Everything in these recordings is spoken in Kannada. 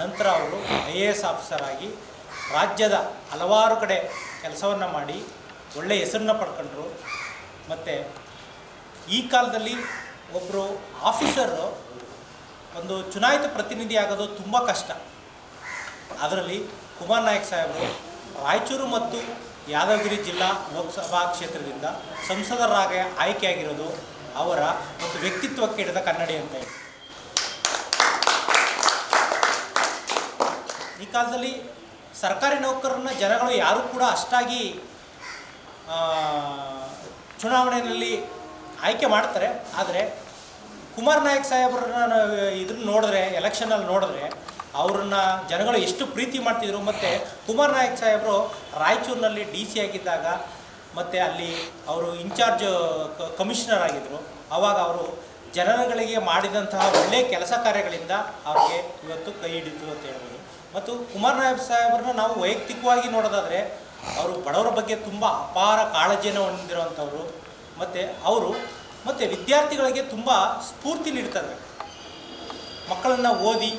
ನಂತರ ಅವರು ಐ ಎ ಎಸ್ ಆಫೀಸರ್ ಆಗಿ ರಾಜ್ಯದ ಹಲವಾರು ಕಡೆ ಕೆಲಸವನ್ನು ಮಾಡಿ ಒಳ್ಳೆಯ ಹೆಸರನ್ನ ಪಡ್ಕೊಂಡ್ರು. ಮತ್ತು ಈ ಕಾಲದಲ್ಲಿ ಒಬ್ಬರು ಆಫೀಸರು ಒಂದು ಚುನಾಯಿತ ಪ್ರತಿನಿಧಿ ಆಗೋದು ತುಂಬ ಕಷ್ಟ. ಅದರಲ್ಲಿ ಕುಮಾರ್ ನಾಯಕ್ ಸಾಹೇಬರು ರಾಯಚೂರು ಮತ್ತು ಯಾದಗಿರಿ ಜಿಲ್ಲಾ ಲೋಕಸಭಾ ಕ್ಷೇತ್ರದಿಂದ ಸಂಸದರಾಗಿ ಆಯ್ಕೆಯಾಗಿರೋದು ಅವರ ಒಂದು ವ್ಯಕ್ತಿತ್ವಕ್ಕೆ ಹಿಡಿದ ಕನ್ನಡಿ ಅಂತ ಈ ಕಾಲದಲ್ಲಿ ಸರ್ಕಾರಿ ನೌಕರರನ್ನ ಜನಗಳು ಯಾರೂ ಕೂಡ ಅಷ್ಟಾಗಿ ಚುನಾವಣೆಯಲ್ಲಿ ಆಯ್ಕೆ ಮಾಡ್ತಾರೆ. ಆದರೆ ಕುಮಾರ್ ನಾಯಕ್ ಸಾಹೇಬ್ರನ್ನ ಇದ್ರನ್ನ ನೋಡಿದ್ರೆ ಎಲೆಕ್ಷನಲ್ಲಿ ನೋಡಿದ್ರೆ ಅವ್ರನ್ನ ಜನಗಳು ಎಷ್ಟು ಪ್ರೀತಿ ಮಾಡ್ತಿದ್ರು ಮತ್ತು ಕುಮಾರ್ ನಾಯಕ್ ಸಾಹೇಬರು ರಾಯಚೂರಿನಲ್ಲಿ ಡಿ ಸಿ ಆಗಿದ್ದಾಗ ಮತ್ತು ಅಲ್ಲಿ ಅವರು ಇನ್ಚಾರ್ಜ್ ಕಮಿಷನರ್ ಆಗಿದ್ದರು ಆವಾಗ ಅವರು ಜನಗಳಿಗೆ ಮಾಡಿದಂತಹ ಒಳ್ಳೆಯ ಕೆಲಸ ಕಾರ್ಯಗಳಿಂದ ಅವ್ರಿಗೆ ಇವತ್ತು ಕೈ ಹಿಡಿತು ಅಂತ ಹೇಳ್ಬೋದು. ಮತ್ತು ಕುಮಾರ್ ನಾಯಕ್ ಸಾಹೇಬ್ರನ್ನ ನಾವು ವೈಯಕ್ತಿಕವಾಗಿ ನೋಡೋದಾದರೆ ಅವರು ಬಡವರ ಬಗ್ಗೆ ತುಂಬ ಅಪಾರ ಕಾಳಜಿಯನ್ನು ಹೊಂದಿರುವಂಥವ್ರು. ಮತ್ತು ಅವರು ಮತ್ತು ವಿದ್ಯಾರ್ಥಿಗಳಿಗೆ ತುಂಬ ಸ್ಫೂರ್ತಿ ನೀಡ್ತಾರೆ. ಮಕ್ಕಳನ್ನು ಓದಿ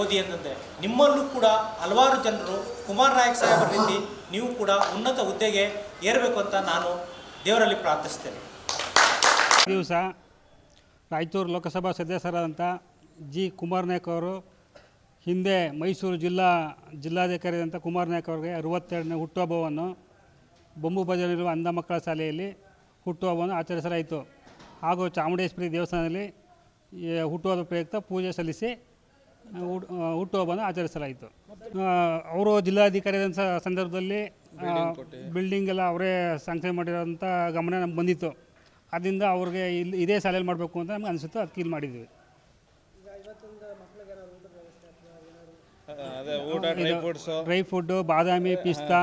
ಓದಿ ಅಂತಂದರೆ ನಿಮ್ಮಲ್ಲೂ ಕೂಡ ಹಲವಾರು ಜನರು ಕುಮಾರ್ ನಾಯಕ್ ಸಾಹೇಬರ ರೀತಿ ನೀವು ಕೂಡ ಉನ್ನತ ಹುದ್ದೆಗೆ ಏರಬೇಕು ಅಂತ ನಾನು ದೇವರಲ್ಲಿ ಪ್ರಾರ್ಥಿಸ್ತೇನೆ. ದಿವಸ ರಾಯಚೂರು ಲೋಕಸಭಾ ಸದಸ್ಯರಾದಂಥ ಜಿ ಕುಮಾರ್ ನಾಯಕ್ ಅವರು, ಹಿಂದೆ ಮೈಸೂರು ಜಿಲ್ಲಾ ಜಿಲ್ಲಾಧಿಕಾರಿಯಾದಂಥ ಕುಮಾರ್ ನಾಯಕ್ ಅವರಿಗೆ ಅರವತ್ತೆರಡನೇ ಹುಟ್ಟುಹಬ್ಬವನ್ನು ಬೊಂಬು ಬಜಾರಿರುವ ಅಂಧ ಮಕ್ಕಳ ಶಾಲೆಯಲ್ಲಿ ಹುಟ್ಟುಹಬ್ಬವನ್ನು ಆಚರಿಸಲಾಯಿತು. ಹಾಗೂ ಚಾಮುಂಡೇಶ್ವರಿ ದೇವಸ್ಥಾನದಲ್ಲಿ ಹುಟ್ಟುಹಬ್ಬ ಪ್ರಯುಕ್ತ ಪೂಜೆ ಸಲ್ಲಿಸಿ ಹುಟ್- ಆ, ಹುಟ್ಟುಹಬ್ಬವನ್ನು ಆಚರಿಸಲಾಯಿತು. ಅವರು ಜಿಲ್ಲಾಧಿಕಾರಿಯಾದಂಥ ಸಂದರ್ಭದಲ್ಲಿ ಬಿಲ್ಡಿಂಗ್ ಎಲ್ಲ ಅವರೇ ಸ್ಯಾಂಕ್ಷನ್ ಮಾಡಿರೋಂಥ ಗಮನ ನಮ್ಗೆ ಬಂದಿತ್ತು. ಅದರಿಂದ ಅವ್ರಿಗೆ ಇಲ್ಲಿ ಇದೇ ಶಾಲೆಯಲ್ಲಿ ಮಾಡಬೇಕು ಅಂತ ನಮ್ಗೆ ಅನಿಸುತ್ತೆ ಅದಕ್ಕೆ ಇಲ್ಲಿ ಮಾಡಿದ್ವಿ. ಅದೇ ಊಟ ಡ್ರೈ ಫ್ರೂಟ್ಸು ಡ್ರೈ ಫುಡ್ಡು ಬಾದಾಮಿ ಪಿಸ್ತಾ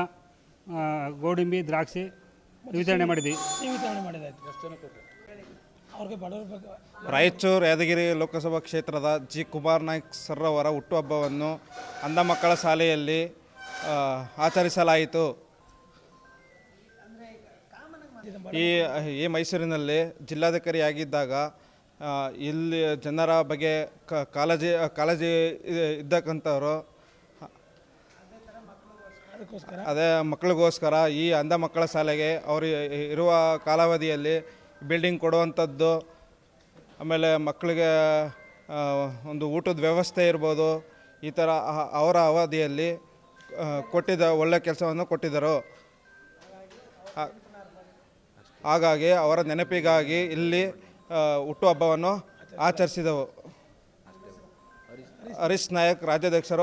ಆ, ಗೋಡಂಬಿ ದ್ರಾಕ್ಷಿ ವಿತರಣೆ ಮಾಡಿದ್ವಿ. ವಿತರಣೆ ಮಾಡಿದಾಯ್ತು. ಅವ್ರಿಗೆ ಬಡವ್ರ ಬಗ್ಗೆ ರಾಯಚೂರು ಯಾದಗಿರಿ ಲೋಕಸಭಾ ಕ್ಷೇತ್ರದ ಜಿ ಕುಮಾರ್ ನಾಯ್ಕ್ ಸರ್ ಅವರ ಹುಟ್ಟುಹಬ್ಬವನ್ನು ಅಂಧ ಮಕ್ಕಳ ಶಾಲೆಯಲ್ಲಿ ಆ, ಆಚರಿಸಲಾಯಿತು. ಈ ಈ ಮೈಸೂರಿನಲ್ಲಿ ಜಿಲ್ಲಾಧಿಕಾರಿಯಾಗಿದ್ದಾಗ ಆ, ಇಲ್ಲಿ ಜನರ ಬಗ್ಗೆ ಕ- ಕಾಳಜಿ ಕಾಳಜಿ ಇ- ಇದ್ದಕ್ಕಂಥವ್ರು ಅದಕ್ಕೋಸ್ಕರ ಅದೇ ಮಕ್ಕಳಿಗೋಸ್ಕರ ಈ ಅಂಧ ಮಕ್ಕಳ ಶಾಲೆಗೆ ಅವರು ಇರುವ ಕಾಲಾವಧಿಯಲ್ಲಿ ಬಿಲ್ಡಿಂಗ್ ಕೊಡುವಂಥದ್ದು, ಆಮೇಲೆ ಮಕ್ಕಳಿಗೆ ಒಂದು ಊಟದ ವ್ಯವಸ್ಥೆ ಇರ್ಬೋದು, ಈ ಥರ ಅವರ ಅವಧಿಯಲ್ಲಿ ಕೊಟ್ಟಿದ್ದ ಒಳ್ಳೆಯ ಕೆಲಸವನ್ನು ಕೊಟ್ಟಿದ್ದರು. ಹಾಗಾಗಿ ಅವರ ನೆನಪಿಗಾಗಿ ಇಲ್ಲಿ ಹುಟ್ಟುಹಬ್ಬವನ್ನು ಆಚರಿಸಿದವು. ಹರೀಶ್ ನಾಯಕ್ ರಾಜ್ಯಾಧ್ಯಕ್ಷರು.